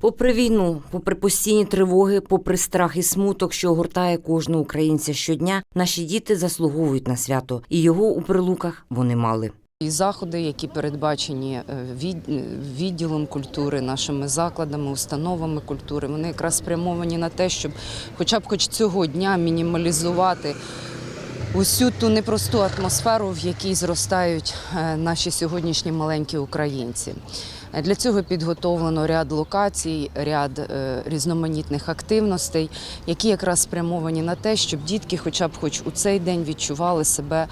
Попри війну, попри постійні тривоги, попри страх і смуток, що огортає кожного українця щодня, наші діти заслуговують на свято, і його у прилуках вони мали. І заходи, які передбачені е, е, відділом культури, нашими закладами, установами культури, вони якраз спрямовані на те, щоб хоча б хоч цього дня мінімалізувати усю ту непросту атмосферу, в якій зростають е, наші сьогоднішні маленькі українці. Е, Для цього підготовлено ряд локацій, ряд е, різноманітних активностей, які якраз спрямовані на те, щоб дітки, хоча б хоч у цей день відчували себе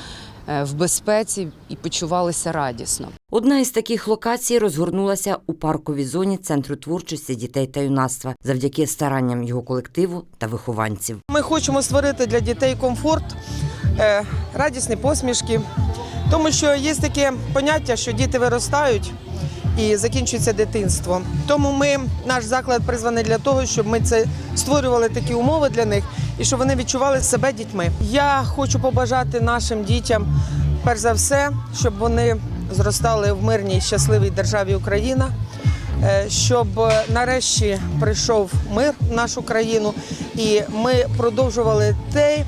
е, в безпеці і почувалися радісно. Одна із таких локацій розгорнулася у парковій зоні Центру творчості дітей та юнацтва завдяки старанням його колективу та вихованців. Ми хочемо створити для дітей комфорт, радісні посмішки, тому що є таке поняття, що діти виростають і закінчується дитинство. Тому ми, наш заклад призваний для того, щоб ми це створювали такі умови для них і щоб вони відчували себе дітьми. Я хочу побажати нашим дітям, перш за все, щоб вони зростали в мирній щасливій державі Україна. Е, щоб е, нарешті прийшов мир в нашу країну, і ми продовжували те,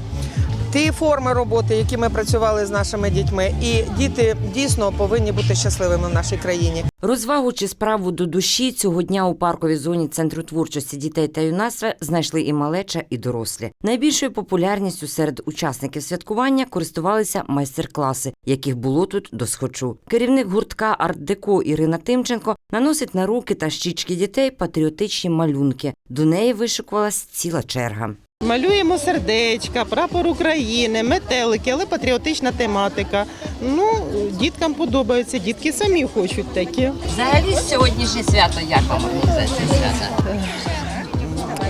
ті форми роботи, які ми працювали з нашими дітьми. І діти дійсно повинні бути щасливими в нашій країні. Розвагу чи справу до душі цього дня у парковій зоні Центру творчості дітей та юнацтва знайшли і малеча, і дорослі. Найбільшою популярністю серед учасників святкування користувалися майстер-класи, яких було тут до схочу. Керівник гуртка «Арт-деко» Ірина Тимченко наносить на руки та щічки дітей патріотичні малюнки. До неї вишикувалась ціла черга. Малюємо сердечка, прапор України, метелики, але патріотична тематика. Ну, діткам подобається, дітки самі хочуть такі. Взагалі сьогоднішнє свято, як вам організація свята?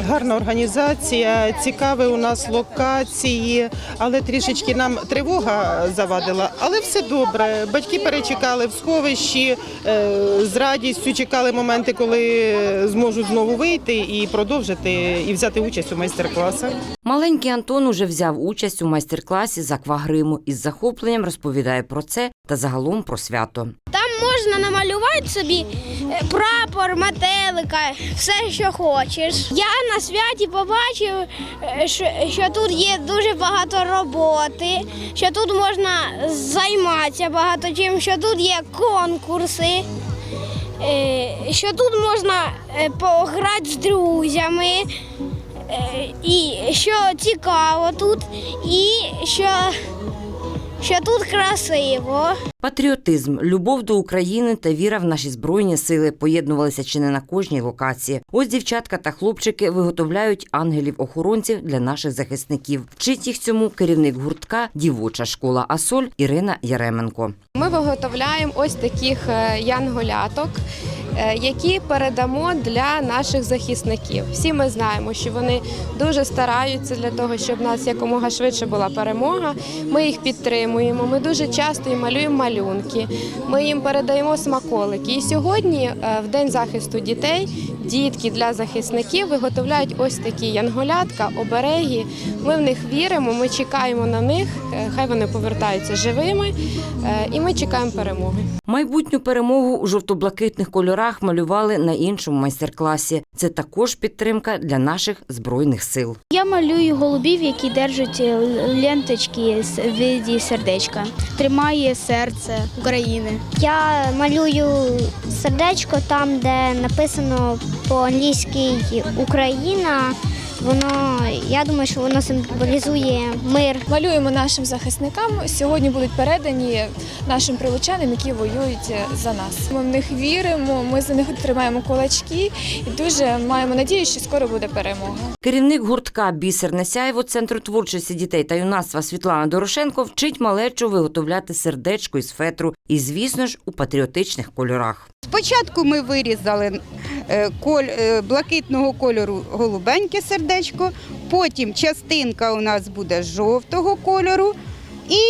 Гарна організація, цікаві у нас локації, але трішечки нам тривога завадила. Але все добре. Батьки перечекали в сховищі, е, з радістю чекали моменти, коли зможуть знову вийти і продовжити і взяти участь у майстер-класах. Маленький Антон уже взяв участь у майстер-класі з аквагриму і з захопленням розповідає про це та загалом про свято. Там можна намалювати собі е, прапор, метелика, все, що хочеш. Я на святі побачив, е, що, тут є дуже багато роботи, що тут можна займатися багато чим, що тут є конкурси, е, що тут можна е, пограти з друзями. І що цікаво тут, і що, що тут красиво. Патріотизм, любов до України та віра в наші збройні сили поєднувалися чи не на кожній локації. Ось дівчатка та хлопчики виготовляють ангелів-охоронців для наших захисників. Вчить їх цьому керівник гуртка Дівоча школа Асоль Ірина Яременко. Ми виготовляємо ось таких е, янголяток, е, які передамо для наших захисників. Всі ми знаємо, що вони дуже стараються для того, щоб в нас якомога швидше була перемога. Ми їх підтримуємо. Ми дуже часто їм малюємо малюнки. Ми їм передаємо смаколики. І сьогодні, е, в день захисту дітей, дітки для захисників виготовляють ось такі янголятка, обереги. Ми в них віримо, ми чекаємо на них. е, Хай вони повертаються живими, е, і ми чекаємо перемоги. Майбутню перемогу у жовто-блакитних кольорах малювали на іншому майстер-класі. Це також підтримка для наших збройних сил. Я малюю голубів, які держать е, ленточки з виді сердечка. Тримає серце України. Я малюю сердечко там, де написано по-англійськи Україна. Воно я думаю, що воно символізує мир. Малюємо нашим захисникам. Сьогодні будуть передані нашим прилучанам, які воюють за нас. Ми в них віримо, ми за них тримаємо кулачки і дуже маємо надію, що скоро буде перемога. Керівник гуртка Бісерне сяйво Центру творчості дітей та юнацтва Світлана Дорошенко вчить малечу виготовляти сердечко із фетру і, звісно ж, у патріотичних кольорах. Спочатку ми вирізали е, коль- е, блакитного кольору голубеньке сердечко, потім частинка у нас буде жовтого кольору. І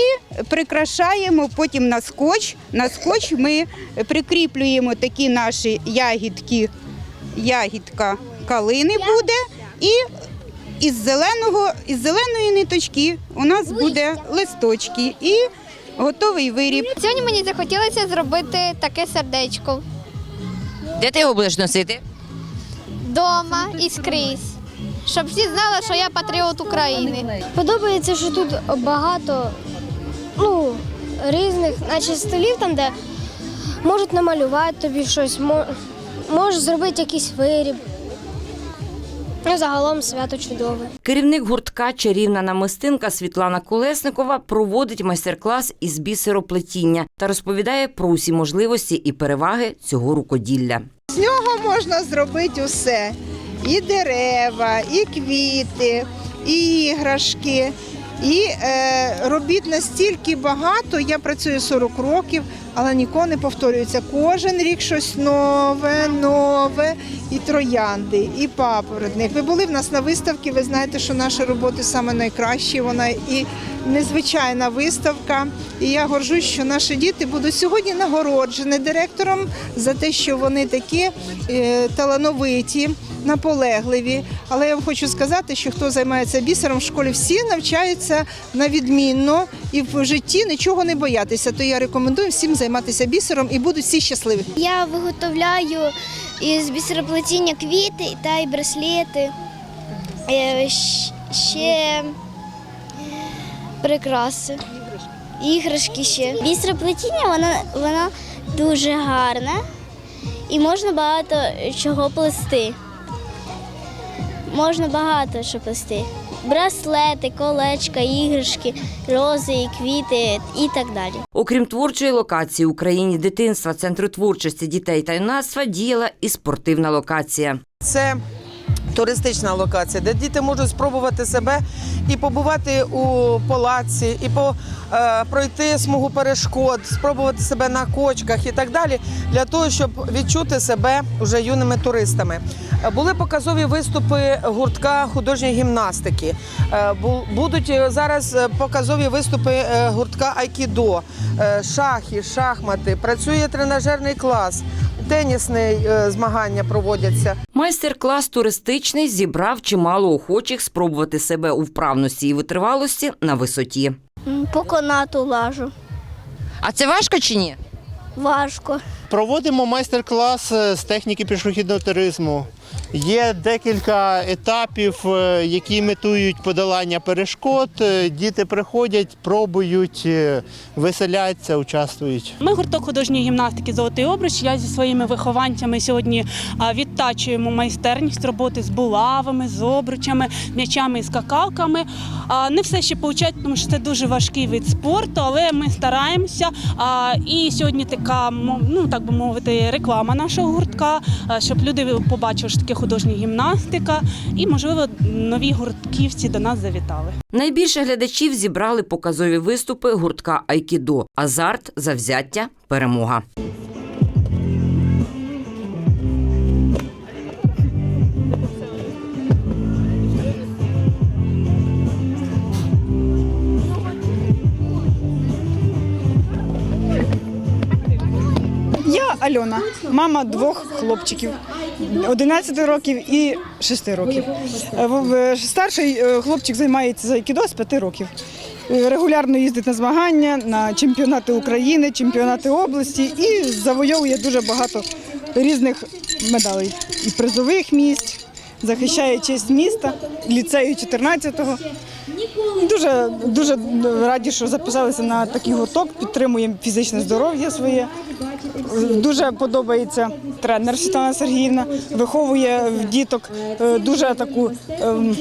прикрашаємо потім на скотч. На скотч ми прикріплюємо такі наші ягідки, ягідка калини буде, і із зеленого, із зеленої ниточки у нас буде листочки і готовий виріб. Сьогодні мені захотілося зробити таке сердечко. Де ти його будеш носити? вдома і скрізь. Щоб всі знали, що я патріот України. Подобається, що тут багато ну, різних, наче столів, там, де можуть намалювати тобі щось, мо- можуть зробити якийсь виріб. Ну, загалом свято чудове. Керівник гуртка Чарівна намистинка Світлана Колесникова проводить майстер-клас із бісероплетіння та розповідає про усі можливості і переваги цього рукоділля. З нього можна зробити усе: і дерева, і квіти, і іграшки. І е, робіт настільки багато. Я працюю 40 років, але ніколи не повторюється. Кожен рік щось нове, нове, і троянди, і папоротник. Ви були в нас на виставці. Ви знаєте, що наші роботи саме найкращі. Вона і незвичайна виставка. І я горжусь, що наші діти будуть сьогодні нагороджені директором за те, що вони такі е, талановиті, наполегливі. Але я вам хочу сказати, що хто займається бісером в школі, всі навчаються на відмінно і в житті нічого не боятися. То я рекомендую всім займатися бісером і будуть всі щасливі. Я виготовляю із бісероплетіння квіти та й браслети. Е, Ще прикраси. Іграшки ще. Бісероплетіння воно, воно дуже гарне і можна багато чого плести. Можна багато що плести. Браслети, колечка, іграшки, рози, і квіти і так далі. Окрім творчої локації в Україні дитинства Центру творчості дітей та юнацтва діяла і спортивна локація. Це туристична локація, де діти можуть спробувати себе і побувати у палаці, і по, е, пройти смугу перешкод, спробувати себе на кочках і так далі, для того, щоб відчути себе вже юними туристами. Е, Були показові виступи гуртка художньої гімнастики. Е, Будуть е, зараз показові виступи гуртка Айкідо, шахи, шахмати, працює тренажерний клас, тенісні е, змагання проводяться. Майстер-клас туристичний зібрав чимало охочих спробувати себе у вправності і витривалості на висоті. По канату лажу. А це важко чи ні? Важко. Проводимо майстер-клас е, з техніки пішохідного туризму. Є декілька етапів, е, які імітують подолання перешкод. Е, Діти приходять, пробують, веселяться, участвують. Ми гурток художньої гімнастики Золотий обруч. Я зі своїми вихованцями сьогодні відтачуємо майстерність роботи з булавами, з обручами, м'ячами і скакалками. Не все ще получать, тому що це дуже важкий вид спорту, але ми стараємося. І сьогодні така, ну так би мовити, реклама нашого гуртка, щоб люди побачили, що таке художня гімнастика, і можливо нові гуртківці до нас завітали. Найбільше глядачів зібрали показові виступи гуртка Айкідо. Азарт, завзяття, перемога. Альона, мама двох хлопчиків 11 років і 6 років. Е, Старший е, хлопчик займається за айкідо з 5 років. Е, Регулярно їздить на змагання, на чемпіонати України, чемпіонати області і завойовує дуже багато різних медалей і призових місць, захищає честь міста, ліцею 14-го. Дуже дуже раді, що записалися на такий гурток, підтримуємо фізичне здоров'я своє. Дуже подобається тренер Світлана Сергіївна, виховує в діток е, дуже таку ем,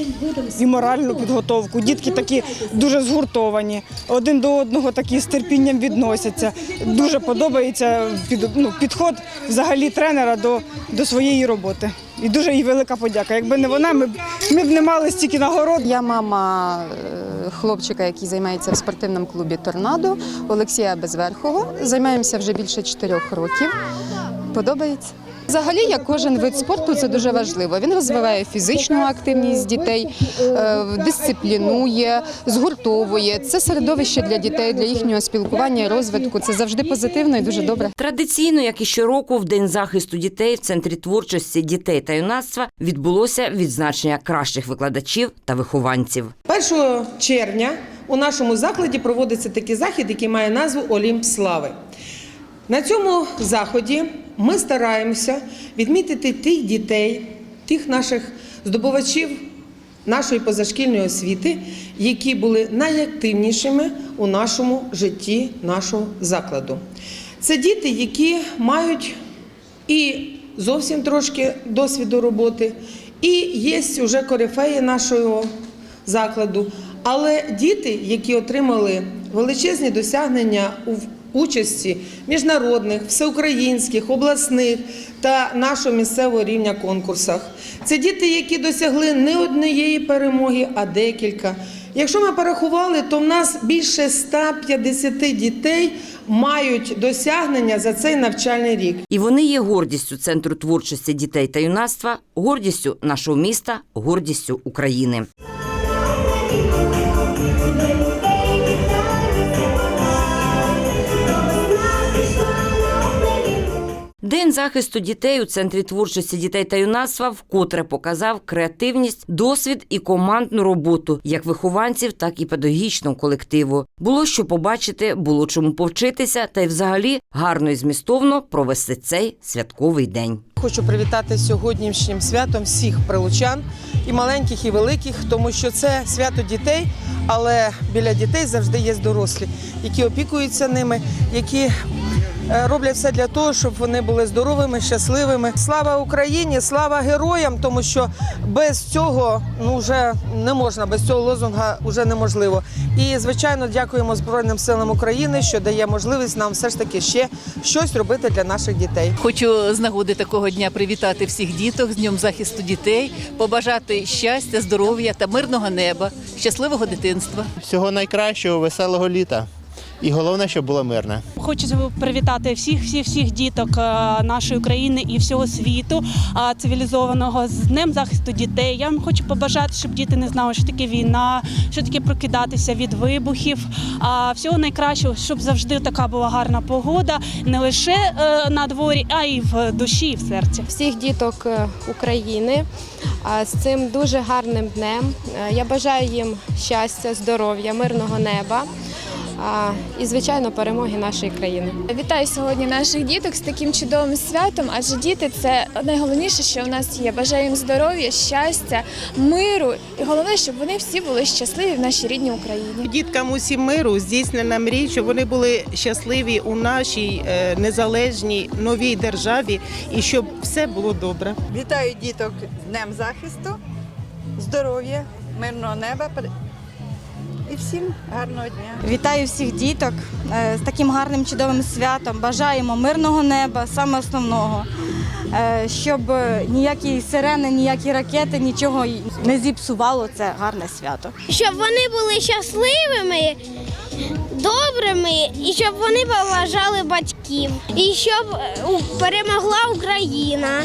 і моральну підготовку. Дітки такі дуже згуртовані, один до одного такі з терпінням відносяться. Дуже подобається під, ну, підход взагалі тренера до, до своєї роботи. І дуже їй велика подяка. Якби не вона, ми б ми б не мали стільки нагород. Я мама е, хлопчика, який займається в спортивному клубі Торнадо Олексія Безверхого. Займаємося вже більше чотирьох років. Подобається. Взагалі, як кожен вид спорту, це дуже важливо. Він розвиває фізичну активність дітей, е, дисциплінує, згуртовує. Це середовище для дітей, для їхнього спілкування і розвитку. Це завжди позитивно і дуже добре. Традиційно, як і щороку, в День захисту дітей в Центрі творчості дітей та юнацтва відбулося відзначення кращих викладачів та вихованців. 1 червня у нашому закладі проводиться такий захід, який має назву Олімп слави. На цьому заході ми стараємося відмітити тих дітей, тих наших здобувачів нашої позашкільної освіти, які були найактивнішими у нашому житті нашого закладу. Це діти, які мають і зовсім трошки досвіду роботи, і є вже корифеї нашого закладу. Але діти, які отримали величезні досягнення у участі міжнародних, всеукраїнських, обласних та нашого місцевого рівня конкурсах, це діти, які досягли не однієї перемоги, а декілька. Якщо ми порахували, то в нас більше 150 дітей мають досягнення за цей навчальний рік. І вони є гордістю центру творчості дітей та юнацтва, гордістю нашого міста, гордістю України. День захисту дітей у центрі творчості дітей та юнацтва вкотре показав креативність, досвід і командну роботу як вихованців, так і педагогічного колективу. Було що побачити, було чому повчитися, та й взагалі гарно і змістовно провести цей святковий день. Хочу привітати сьогоднішнім святом всіх прилучан, і маленьких, і великих, тому що це свято дітей, але біля дітей завжди є дорослі, які опікуються ними, які роблять все для того, щоб вони були здоровими, щасливими. Слава Україні, слава героям, тому що без цього ну вже не можна, без цього лозунга вже неможливо. І звичайно, дякуємо Збройним силам України, що дає можливість нам все ж таки ще щось робити для наших дітей. Хочу з нагоди такого дня привітати всіх діток з Днем захисту дітей, побажати щастя, здоров'я та мирного неба, щасливого дитинства. Всього найкращого, веселого літа. І головне, щоб було мирне. Хочу привітати всіх, всіх, всіх діток е, нашої України і всього світу цивілізованого з Днем захисту дітей. Я вам хочу побажати, щоб діти не знали, що таке війна, що таке прокидатися від вибухів. А всього найкращого, щоб завжди така була гарна погода, не лише е, на дворі, а й в душі, і в серці. всіх діток е, України з цим дуже гарним днем. Е, Я бажаю їм щастя, здоров'я, мирного неба і, звичайно, перемоги нашої країни. Вітаю сьогодні наших діток з таким чудовим святом, адже діти це найголовніше, що в нас є. Бажаю їм здоров'я, щастя, миру і головне, щоб вони всі були щасливі в нашій рідній Україні. Діткам усім миру здійснена мрій, щоб вони були щасливі у нашій е, незалежній новій державі і щоб все було добре. Вітаю діток з Днем захисту, здоров'я, мирного неба і всім гарного дня. Вітаю всіх діток е, з таким гарним чудовим святом. Бажаємо мирного неба, саме основного, е, щоб ніякі сирени, ніякі ракети нічого не зіпсувало це гарне свято. Щоб вони були щасливими, добрими, і щоб вони поважали батьків, і щоб е, перемогла Україна.